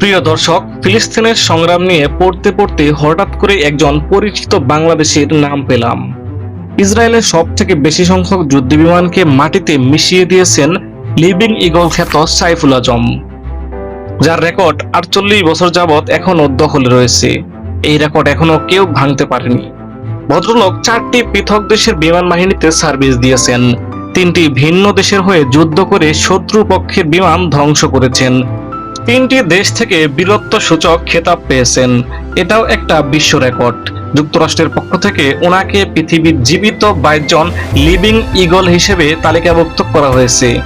প্রিয় দর্শক, ফিলিস্তিনের সংগ্রাম নিয়ে পড়তে পড়তে হঠাৎ করে একজন পরিচিত বাংলাদেশের নাম পেলাম। ইসরায়েলের সব থেকে বেশি সংখ্যক যুদ্ধবিমানকে মাটিতে মিশিয়ে দিয়েছেন লিভিং ইগল খ্যাত সাইফুল আজম, যার রেকর্ড আটচল্লিশ বছর যাবৎ এখনও দখলে রয়েছে। এই রেকর্ড এখনও কেউ ভাঙতে পারেনি। ভদ্রলোক চারটি পৃথক দেশের বিমান বাহিনীতে সার্ভিস দিয়েছেন। তিনটি ভিন্ন দেশের হয়ে যুদ্ধ করে শত্রু পক্ষের বিমান ধ্বংস করেছেন। তিনটি দেশ থেকে বীরত্ব সূচক খেতাব পেয়েছেন। এটাও একটা বিশ্ব রেকর্ড। যুক্তরাষ্ট্রের পক্ষ থেকে ওনাকে পৃথিবীর জীবিত বাইশ জন লিভিং ইগল হিসেবে তালিকাভুক্ত করা হয়েছে।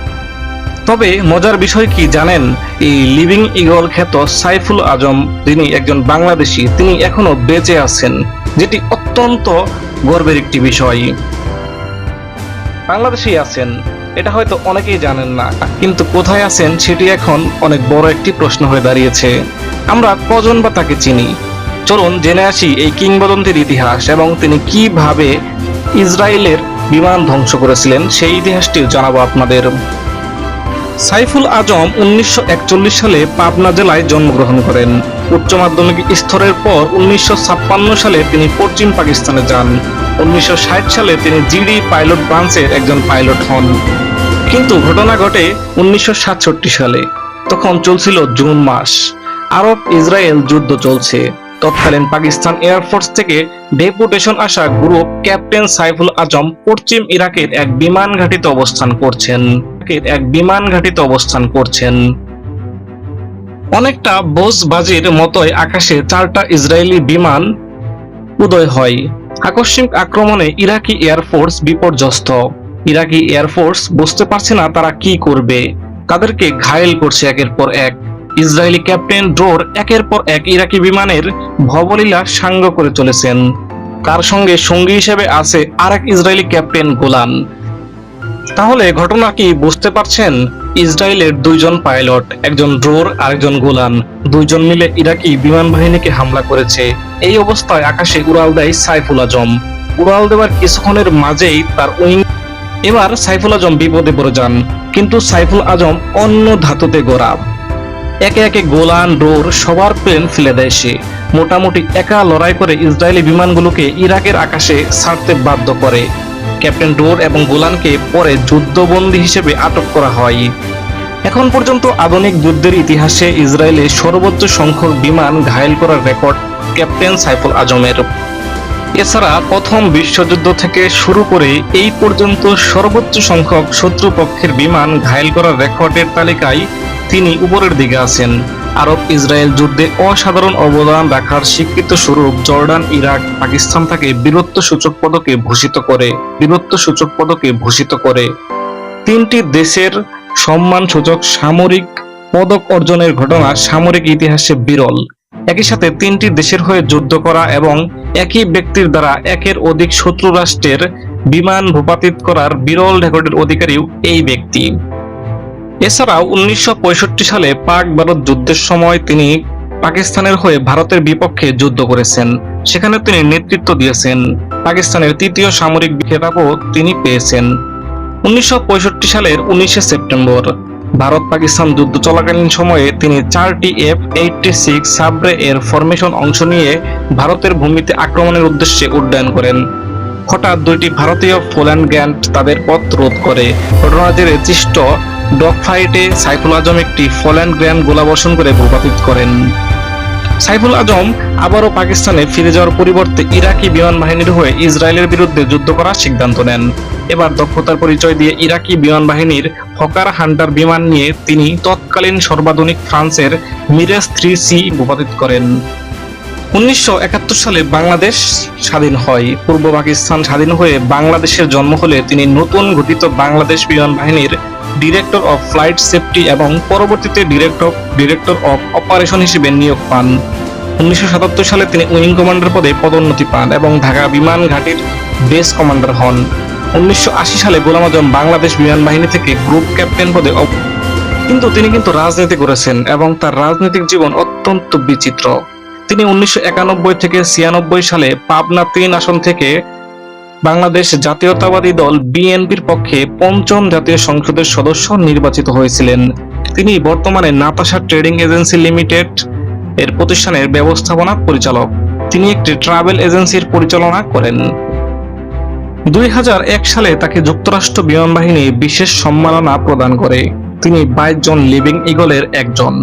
তবে মজার বিষয় কি জানেন? এই লিভিং ইগল খ্যাত সাইফুল আজম যিনি একজন বাংলাদেশি, তিনি এখনও বেঁচে আছেন, যেটি অত্যন্ত গর্বের একটি বিষয়। বাংলাদেশেই আছেন। এটা হয়তো অনেকেই জানেন না, কিন্তু কোথায় আছেন সেটি এখন অনেক বড় একটি প্রশ্ন হয়ে দাঁড়িয়েছে। আমরা কজন বা তাকে চিনি? চলুন জেনে আসি এই কিংবদন্তির ইতিহাস এবং তিনি কীভাবে ইসরায়েলের বিমান ধ্বংস করেছিলেন, সেই ইতিহাসটিও জানাব আপনাদের। সাইফুল আজম উনিশশো একচল্লিশ সালে পাবনা জেলায় জন্মগ্রহণ করেন। উচ্চ মাধ্যমিক স্তরের পর উনিশশো ছাপ্পান্ন সালে তিনি পশ্চিম পাকিস্তানে যান। উনিশশো ষাট সালে তিনি জিডি পাইলট ব্রাঞ্চের একজন পাইলট হন। কিন্তু ঘটনা ঘটে উনিশশো সাতষট্টি সালে। তখন চলছিল জুন মাস। আরব ইসরায়েল যুদ্ধ চলছে। তৎকালীন পাকিস্তান এয়ারফোর্স থেকে ডেপুটেশন আসা গ্রুপ ক্যাপ্টেন সাইফুল আজম পশ্চিম ইরাকের এক বিমান ঘাঁটিতে অবস্থান করছেন। এক বিমান ঘাঁটিতে অবস্থান করছেন। অনেকটা বোঝবাজির মতোই আকাশে চারটা ইসরায়েলি বিমান উদয় হয়। আকস্মিক আক্রমণে ইরাকি এয়ারফোর্স বিপর্যস্ত। ইরাকি এয়ারফোর্স বুঝতে পারছে না তারা কি করবে। তাদেরকে ঘায়েল করছে একের পর এক। ইসরায়েলি ক্যাপ্টেন ড্রোর একের পর এক ইরাকি বিমানের ভবলীলা সাঙ্গ করে চলেছেন। তার সঙ্গে সঙ্গী হিসেবে আছে আরেক ইসরায়েলি ক্যাপ্টেন গোলান। তাহলে ঘটনা কি বুঝতে পারছেন? ইসরায়েলের দুইজন পাইলট, একজন ড্রোর, আরেকজন গোলান। দুইজন মিলে ইরাকি বিমান বাহিনীকে হামলা করেছে। এই অবস্থায় আকাশে উড়াল দেয় সাইফুল আজম। উড়াল দেওয়ার কিছুক্ষণের মাঝেই তার উইং এবার সাইফুল আজম বিপদে পড়ে যান, কিন্তু সাইফুল আজম অন্য ধাতুতে গোড়া। একে একে গোলান, ডোর, সবার প্লেন ফেলে দেয় সে। মোটামুটি একা লড়াই করে ইসরায়েলি বিমানগুলোকে ইরাকের আকাশে ছাড়তে বাধ্য করে। ক্যাপ্টেন ডোর এবং গোলানকে পরে যুদ্ধবন্দী হিসেবে আটক করা হয়। এখন পর্যন্ত আধুনিক যুদ্ধের ইতিহাসে ইসরায়েলে সর্বোচ্চ সংখ্যক বিমান ঘায়েল করার রেকর্ড ক্যাপ্টেন সাইফুল আজমের। এছাড়া প্রথম বিশ্বযুদ্ধ থেকে শুরু করে এই পর্যন্ত সর্বোচ্চ সংখ্যক শত্রুপক্ষের বিমান ঘায়েল করার রেকর্ডের তালিকায় তিনি উপরের দিকে আছেন। আরব ইসরায়েল যুদ্ধে অসাধারণ অবদান রাখার স্বীকৃত স্বরূপ জর্ডান, ইরাক, পাকিস্তান তাকে বীরত্ব সূচক পদকে ভূষিত করে, বীরত্ব সূচক পদকে ভূষিত করে। তিনটি দেশের সম্মান সূচক সামরিক পদক অর্জনের ঘটনা সামরিক ইতিহাসে বিরল। একই সাথে তিনটি দেশের হয়ে যুদ্ধ করা এবং একই ব্যক্তির দ্বারা একের অধিক শত্রু রাষ্ট্রের বিমান ভূপাতিত করার বিরল রেকর্ডের অধিকারীও এই ব্যক্তি। এছাড়াও উনিশশো সালে পাক ভারত যুদ্ধের সময় তিনি পাকিস্তানের হয়ে ভারতের বিপক্ষে যুদ্ধ করেছেন। সেখানে তিনি নেতৃত্ব দিয়েছেন। পাকিস্তানের তৃতীয় সামরিক খেতাবও তিনি পেয়েছেন। উনিশশো পঁয়ষট্টি সালের উনিশে সেপ্টেম্বর ভারত পাকিস্তান যুদ্ধ চলাকালীন সময়ে তিনি চারটি এফ এইটটি সিক্স সাবরে এর ফরমেশন অংশ নিয়ে ভারতের ভূমিতে আক্রমণের উদ্দেশ্যে উড্ডয়ন করেন। হঠাৎ দুইটি ভারতীয় ফোল্যান্ড গ্যান্ট তাদের পথ রোধ করে। ঘটনার জেরে সৃষ্ট ডগ ফাইটে সাইফুল আজম একটি ফোল্যান্ড গ্র্যান্ড গোলাবর্ষণ করে ভূপাতিত করেন। সাইফুল আজম আবারও পাকিস্তানে ফিরে যাওয়ার পরিবর্তে ইরাকি বিমান বাহিনীর হয়ে ইসরায়েলের বিরুদ্ধে যুদ্ধ করার সিদ্ধান্ত নেন। এবার দক্ষতার পরিচয় দিয়ে ইরাকি বিমান বাহিনীর হকার হান্টার বিমান নিয়ে তিনি তৎকালীন সর্বাধুনিক ফ্রান্সের মিরেজ থ্রি সি ভূপাতিত করেন। উনিশশো একাত্তর সালে বাংলাদেশ স্বাধীন হয়। পূর্ব পাকিস্তান স্বাধীন হয়ে বাংলাদেশের জন্ম হলে তিনি নতুন গঠিত বাংলাদেশ বিমান বাহিনীর ডিরেক্টর অফ ফ্লাইট সেফটি এবং পরবর্তীতে ডিরেক্টর ডিরেক্টর অফ অপারেশন হিসেবে নিয়োগ পান। উনিশশো সাতাত্তর সালে তিনি উইং কমান্ডার পদে পদোন্নতি পান এবং ঢাকা বিমান ঘাঁটির বেস কমান্ডার হন। উনিশশো আশি সালে গোলাম আজম বাংলাদেশ বিমান বাহিনী থেকে গ্রুপ ক্যাপ্টেন পদে কিন্তু তিনি কিন্তু রাজনীতি করেছেন এবং তার রাজনৈতিক জীবন অত্যন্ত বিচিত্র। তিনি উনিশশো একানব্বই থেকে ছিয়ানব্বই সালে পাবনা তিন আসন থেকে বাংলাদেশ জাতীয়তাবাদী দল বিএনপির পক্ষে পঞ্চম জাতীয় সংসদের সদস্য নির্বাচিত হয়েছিলেন। তিনি বর্তমানে নাতাশা ট্রেডিং এজেন্সি লিমিটেড এর প্রতিষ্ঠানের ব্যবস্থাপনা পরিচালক। তিনি একটি ট্রাভেল এজেন্সির পরিচালনা করেন। দুই হাজার এক সালে তাকে যুক্তরাষ্ট্র বিমান বাহিনী বিশেষ সম্মাননা প্রদান করে। তিনি বাইশ জন লিভিং ইগলের একজন।